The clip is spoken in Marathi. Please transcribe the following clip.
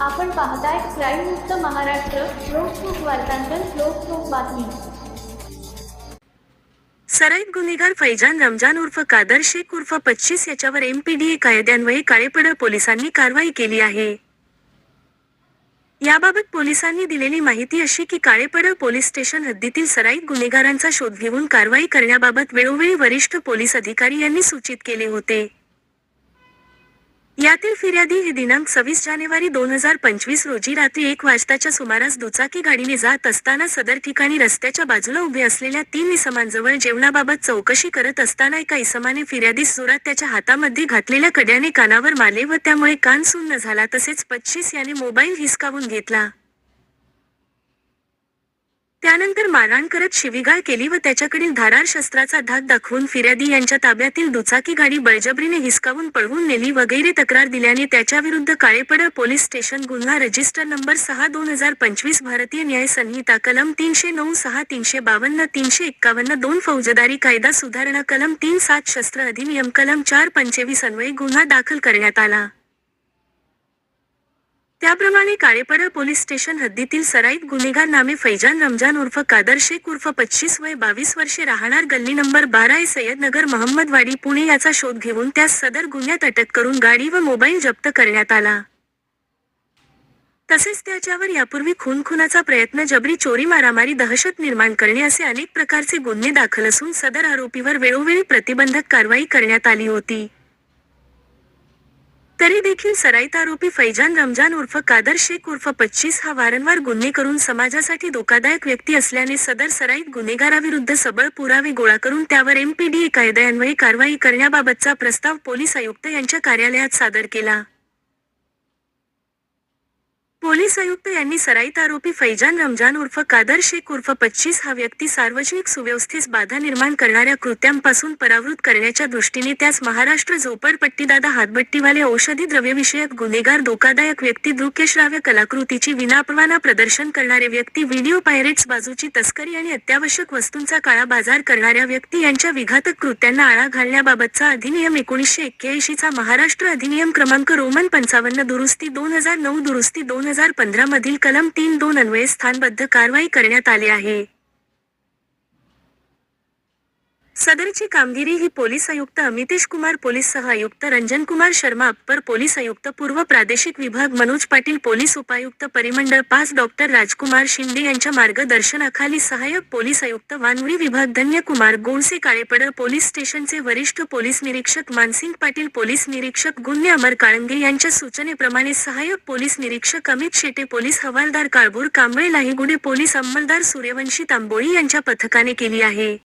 आपण पाहताय क्राईम मुक्त महाराष्ट्र लोकसुख वार्तांकन लोकसुख बातमी. सराईत गुन्हेगार फैजान रमजान उर्फ कादर शेख उर्फ पच्चीस याच्यावर एमपीडीए कायद्यान्वये काळेपडळ पोलिसांनी कारवाई केली आहे. याबाबत पोलिसांनी दिलेली माहिती अशी की काळेपडळ पोलीस स्टेशन हद्दीतील सराईत गुन्हेगारांचा शोध घेऊन कारवाई करण्याबाबत वेळोवेळी वरिष्ठ पोलीस अधिकारी यांनी सूचित केले होते. यातील फिर्यादी हे दिनांक सव्वीस जानेवारी दोन हजार पंचवीस रोजी रात्री एक वाजताच्या सुमारास दुचाकी गाडीने जात असताना सदर ठिकाणी रस्त्याच्या बाजूला उभे असलेल्या तीन इसमांजवळ जेवणाबाबत चौकशी करत असताना एका इसमाने फिर्यादीस जोरात त्याच्या हातामध्ये घातलेल्या कड्याने कानावर मारले व त्यामुळे कान सुन्न झाला. तसेच पच्चीस याने मोबाईल हिसकावून घेतला. त्यानंतर मारहाण करत शिवीगाळ केली व त्याच्याकडील धारार शस्त्राचा धाक दाखवून फिर्यादी यांच्या ताब्यातील दुचाकी गाडी बळजबरीने हिसकावून पळवून नेली. वगैरे तक्रार दिल्याने त्याच्याविरुद्ध काळेपडा पोलीस स्टेशन गुन्हा रजिस्टर नंबर सहा दोन हजार पंचवीस भारतीय न्याय संहिता कलम तीनशे नऊ सहा तीनशे बावन्न तीनशे एक्कावन्न दोन फौजदारी कायदा सुधारणा कलम तीन सात शस्त्र अधिनियम कलम चार पंचवीस अन्वये गुन्हा दाखल करण्यात आला. त्याप्रमाणे काळेपाडा पोलीस स्टेशन हद्दीतील सराईत गुन्हेगार नामे फैजान रमजान उर्फ कादर शेख उर्फ पच्चीस वय बावीस वर्षे राहणार गल्ली नंबर बारा ए सय्यदनगर महम्मदवाडी पुणे याचा शोध घेऊन त्यास सदर गुन्ह्यात अटक करून गाडी व मोबाईल जप्त करण्यात आला. तसेच त्याच्यावर यापूर्वी खून खुनाचा प्रयत्न जबरी चोरी मारामारी दहशत निर्माण करणे असे अनेक प्रकारचे गुन्हे दाखल असून सदर आरोपीवर वेळोवेळी प्रतिबंधक कारवाई करण्यात आली होती. तरी देखील सराईत आरोपी फैजान रमजान उर्फ कादर शेख उर्फ पच्चीस हा वारंवार गुन्हे करून समाजासाठी धोकादायक व्यक्ती असल्याने सदर सराईत गुन्हेगाराविरुद्ध सबळ पुरावे गोळा करून त्यावर एमपीडीए कायद्यान्वये कारवाई करण्याबाबतचा प्रस्ताव पोलीस आयुक्त यांच्या कार्यालयात सादर केला. पोलीस आयुक्त यांनी सराईत आरोपी फैजान रमजान उर्फ कादर शेख उर्फ पच्चीस हा व्यक्ती सार्वजनिक सुव्यवस्थेस बाधा निर्माण करणाऱ्या कृत्यांपासून परावृत करण्याच्या दृष्टीने त्यास महाराष्ट्र झोपडपट्टीदादा हातभट्टीवाले औषधी द्रव्यविषयक गुन्हेगार धोकादायक व्यक्ती दृक्यश्राव्य कलाकृतीची विनापरवाना प्रदर्शन करणारे व्यक्ती व्हिडिओ पायरेट्स बाजूची तस्करी आणि अत्यावश्यक वस्तूंचा काळा बाजार करणाऱ्या व्यक्ती यांच्या विघातक कृत्यांना आळा घालण्याबाबतचा अधिनियम एकोणीसशे एक्क्याऐंशीचा महाराष्ट्र अधिनियम क्रमांक रोमन पंचावन्न दुरुस्ती दोन हजार नऊ दुरुस्ती दोन हजार पंधरा मधील कलम तीन दोन अन्वये स्थानबद्ध कारवाई करण्यात आली आहे. सदरची कामगिरी ही पोलीस आयुक्त अमितेश कुमार पोलीस सह आयुक्त रंजन कुमार शर्मा अप्पर पोलीस आयुक्त पूर्व प्रादेशिक विभाग मनोज पाटील पोलीस उपायुक्त परिमंडळ पाच डॉक्टर राजकुमार शिंदे यांच्या मार्गदर्शनाखाली सहाय्यक पोलीस आयुक्त वानवडी विभाग धन्यकुमार गोडसे काळेपडळ पोलीस स्टेशनचे वरिष्ठ पोलीस निरीक्षक मानसिंग पाटील पोलीस निरीक्षक गुन्हे अमर काळंगे यांच्या सूचनेप्रमाणे सहाय्यक पोलीस निरीक्षक अमित शेटे पोलीस हवालदार काळभोर कांबळे लाहीगुडे पोलीस अंमलदार सूर्यवंशी तांबोळी यांच्या पथकाने केली आहे.